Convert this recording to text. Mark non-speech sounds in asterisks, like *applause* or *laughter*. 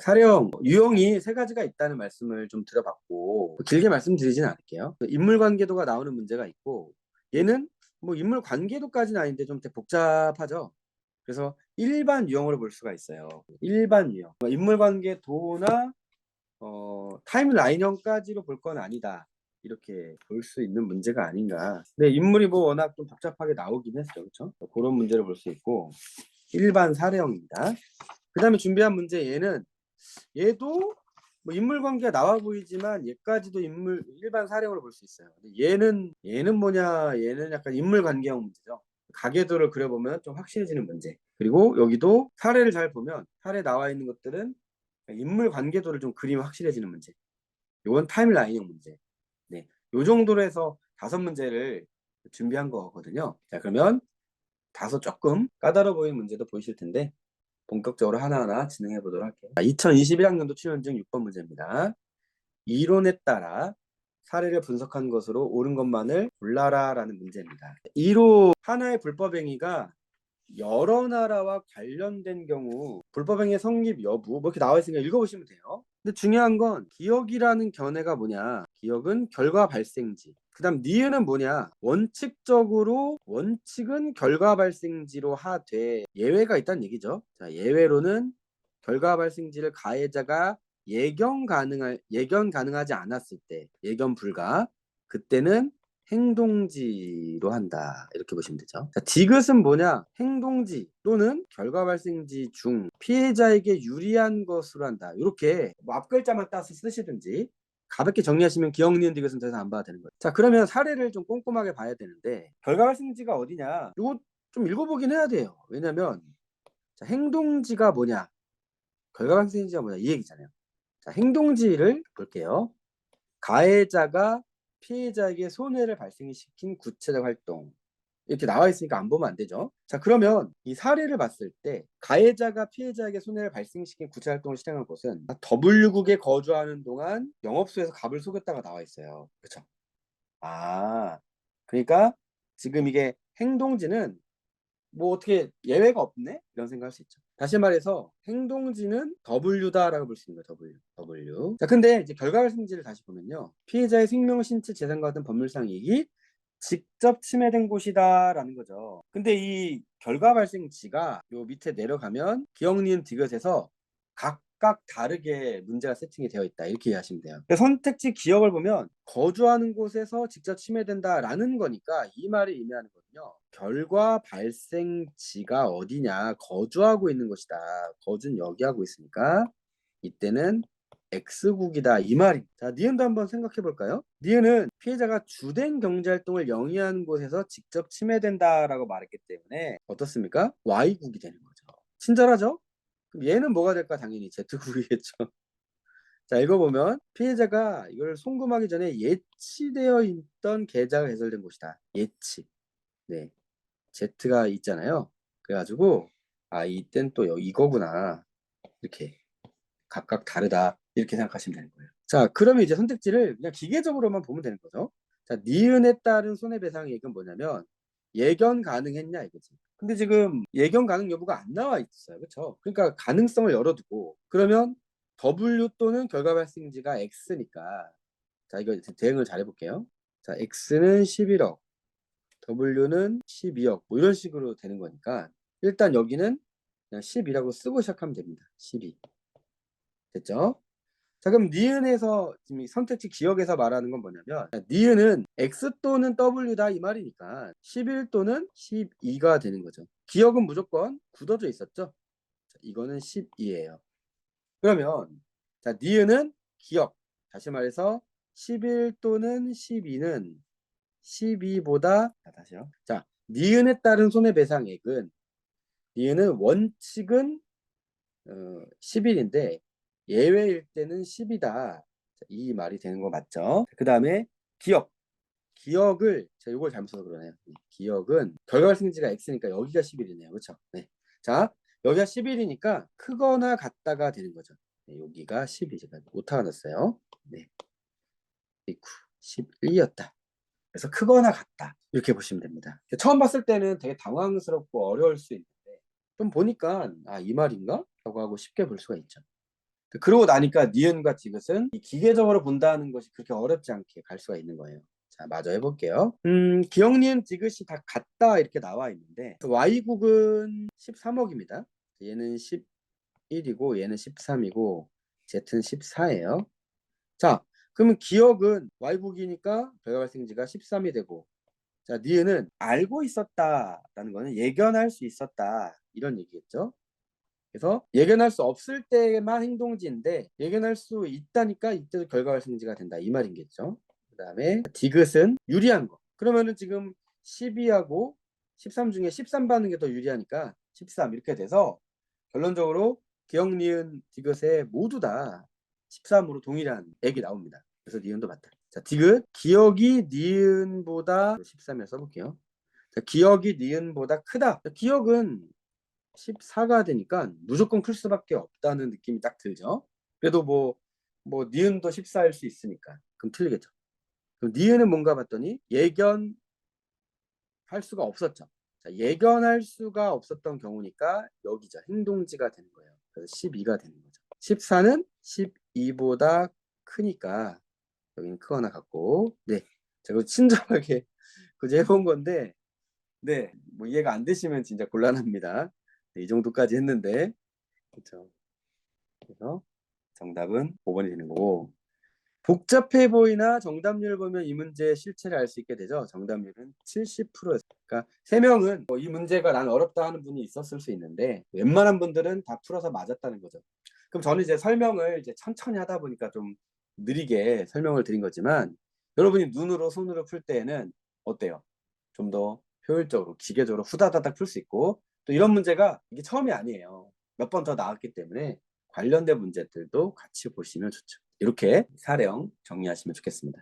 사례형 유형이 세 가지가 있다는 말씀을 좀 드려봤고 길게 말씀드리진 않을게요. 인물 관계도가 나오는 문제가 있고 얘는 뭐 인물 관계도까지는 아닌데 좀 복잡하죠. 그래서 일반 유형으로 볼 수가 있어요. 일반 유형. 뭐 인물 관계도나 어, 타임라인형까지로 볼 건 아니다. 이렇게 볼 수 있는 문제가 아닌가. 근데 인물이 뭐 워낙 좀 복잡하게 나오긴 했죠. 그렇죠? 그런 문제를 볼 수 있고 일반 사례형입니다. 그 다음에 준비한 문제 얘는 얘도 뭐 인물 관계가 나와 보이지만 얘까지도 인물 일반 사례형으로 볼 수 있어요. 얘는 얘는 뭐냐? 얘는 약간 인물 관계형 문제죠. 가계도를 그려보면 좀 확실해지는 문제. 그리고 여기도 사례를 잘 보면 사례 나와 있는 것들은 인물 관계도를 좀 그리면 확실해지는 문제. 요건 타임라인형 문제. 네, 요 정도로 해서 다섯 문제를 준비한 거거든요. 자, 그러면 다소 조금 까다로워 보이는 문제도 보이실 텐데 본격적으로 하나하나 진행해 보도록 할게요. 2021학년도 출연증 6번 문제입니다. 이론에 따라 사례를 분석한 것으로 옳은 것만을 골라라 라는 문제입니다. 1호 하나의 불법행위가 여러 나라와 관련된 경우 불법행위의 성립 여부 뭐 이렇게 나와 있으니까 읽어보시면 돼요. 근데 중요한 건 기억이라는 견해가 뭐냐? 기억은 결과 발생지. 그다음 니은은 뭐냐? 원칙적으로 원칙은 결과 발생지로 하되 예외가 있다는 얘기죠. 자, 예외로는 결과 발생지를 가해자가 예견 가능할 예견 가능하지 않았을 때 예견 불가 그때는 행동지로 한다 이렇게 보시면 되죠. 자, 디귿은 뭐냐? 행동지 또는 결과 발생지 중 피해자에게 유리한 것으로 한다. 이렇게 뭐 앞글자만 따서 쓰시든지 가볍게 정리하시면 기억 니은 디귿은 더 이상 안 봐도 되는 거예요. 자 그러면 사례를 좀 꼼꼼하게 봐야 되는데 결과 발생지가 어디냐? 이거 좀 읽어보긴 해야 돼요. 왜냐면 자, 행동지가 뭐냐? 결과 발생지가 뭐냐? 이 얘기잖아요. 자, 행동지를 볼게요. 가해자가 피해자에게 손해를 발생시킨 구체적 활동 이렇게 나와 있으니까 안 보면 안 되죠. 자 그러면 이 사례를 봤을 때 가해자가 피해자에게 손해를 발생시킨 구체 활동을 실행한 곳은 W국에 거주하는 동안 영업소에서 갑을 속였다가 나와 있어요. 그렇죠? 아 그러니까 지금 이게 행동지는 뭐 어떻게 예외가 없네 이런 생각할 수 있죠. 다시 말해서 행동지는 W다라고 볼 수 있는 거예요. W. W. 자, 근데 이제 결과 발생지를 다시 보면요. 피해자의 생명, 신체, 재산과 같은 법률상 이익이 직접 침해된 곳이다라는 거죠. 근데 이 결과 발생지가 요 밑에 내려가면 기억 니은 디귿에서 각각 다르게 문제가 세팅이 되어 있다 이렇게 이해하시면 돼요. 선택지 기억을 보면 거주하는 곳에서 직접 침해된다라는 거니까 이 말이 의미하는 거든요. 결과 발생지가 어디냐 거주하고 있는 것이다. 거주는 여기 하고 있으니까 이때는 X국이다 이 말입니다. 자, 니은도 한번 생각해 볼까요? 니은은 피해자가 주된 경제활동을 영위하는 곳에서 직접 침해된다라고 말했기 때문에 어떻습니까? Y국이 되는 거죠. 친절하죠? 그럼 얘는 뭐가 될까? 당연히 Z국이겠죠. *laughs* 자, 읽어보면 피해자가 이걸 송금하기 전에 예치되어 있던 계좌가 개설된 곳이다. 예치. 네. Z가 있잖아요. 그래가지고 아 이땐 또 이거구나. 이렇게 각각 다르다. 이렇게 생각하시면 되는 거예요. 자, 그러면 이제 선택지를 그냥 기계적으로만 보면 되는 거죠. 자, 니은에 따른 손해배상액은 뭐냐면 예견 가능했냐 이거지. 근데 지금 예견 가능 여부가 안 나와 있어요. 그렇죠? 그러니까 가능성을 열어두고 그러면 W 또는 결과 발생지가 X니까 자, 이거 대응을 잘 해볼게요. 자, X는 11억, W는 12억 뭐 이런 식으로 되는 거니까 일단 여기는 그냥 10이라고 쓰고 시작하면 됩니다. 12 됐죠? 자 그럼 니은에서 지금 선택지 기억에서 말하는 건 뭐냐면 니은은 x 또는 w다 이 말이니까 11 또는 12가 되는 거죠. 기억은 무조건 굳어져 있었죠. 자, 이거는 12예요. 그러면 자 니은은 기억 다시 말해서 11 또는 12는 12보다 자, 다시요. 자 니은에 따른 손해배상액은 니은은 원칙은 어, 11인데 예외일 때는 10이다. 이 말이 되는 거 맞죠? 그 다음에 기억. 기억을 제가 이걸 잘못 써서 그러네요. 기억은 결과발생지가 x니까 여기가 11이네요. 그렇죠? 네. 자, 여기가 11이니까 크거나 같다가 되는 거죠. 네, 여기가 12. 제가 오타가 났어요. 네. 11이었다. 그래서 크거나 같다. 이렇게 보시면 됩니다. 처음 봤을 때는 되게 당황스럽고 어려울 수 있는데 좀 보니까 아, 이 말인가? 라고 하고 쉽게 볼 수가 있죠. 그러고 나니까 니은과 디귿은 이 기계적으로 본다는 것이 그렇게 어렵지 않게 갈 수가 있는 거예요. 자, 마저 해볼게요. 음, 기억, 니은, 디귿이 다 같다 이렇게 나와 있는데 Y국은 13억입니다. 얘는 11이고 얘는 13이고 Z는 14예요. 자, 그러면 기억은 Y국이니까 결과 발생지가 13이 되고 자, 니은은 알고 있었다라는 거는 예견할 수 있었다 이런 얘기겠죠. 그래서 예견할 수 없을 때만 행동지인데 예견할 수 있다니까 이때도 결과 발생지가 된다 이 말인겠죠. 그 다음에 디귿은 유리한 거. 그러면은 지금 12하고 13 중에 13 받는 게 더 유리하니까 13 이렇게 돼서 결론적으로 기억, 니은, 디귿에 모두 다 13으로 동일한 액이 나옵니다. 그래서 니은도 맞다. 자, 디귿 기억이 니은보다 13에 써볼게요. 자, 기억이 니은보다 크다. 자, 기억은 14가 되니까 무조건 클 수밖에 없다는 느낌이 딱 들죠. 그래도 뭐, 뭐, 니은도 14일 수 있으니까. 그럼 틀리겠죠. 그럼 니은은 뭔가 봤더니 예견 할 수가 없었죠. 자, 예견할 수가 없었던 경우니까 여기죠. 행동지가 되는 거예요. 그래서 12가 되는 거죠. 14는 12보다 크니까 여기는 크거나 같고 네. 제가 친절하게 *laughs* 그제 해본 건데 네. 뭐 이해가 안 되시면 진짜 곤란합니다. 네, 이 정도까지 했는데 그렇죠. 그래서 정답은 5번이 되는 거고 복잡해 보이나 정답률 보면 이 문제의 실체를 알 수 있게 되죠. 정답률은 70%였어요. 그러니까 세 명은 뭐 이 문제가 난 어렵다 하는 분이 있었을 수 있는데 웬만한 분들은 다 풀어서 맞았다는 거죠. 그럼 저는 이제 설명을 이제 천천히 하다 보니까 좀 느리게 설명을 드린 거지만 여러분이 눈으로 손으로 풀 때에는 어때요? 좀 더 효율적으로 기계적으로 후다다닥 풀 수 있고 또 이런 문제가 이게 처음이 아니에요. 몇 번 더 나왔기 때문에 관련된 문제들도 같이 보시면 좋죠. 이렇게 사령 정리하시면 좋겠습니다.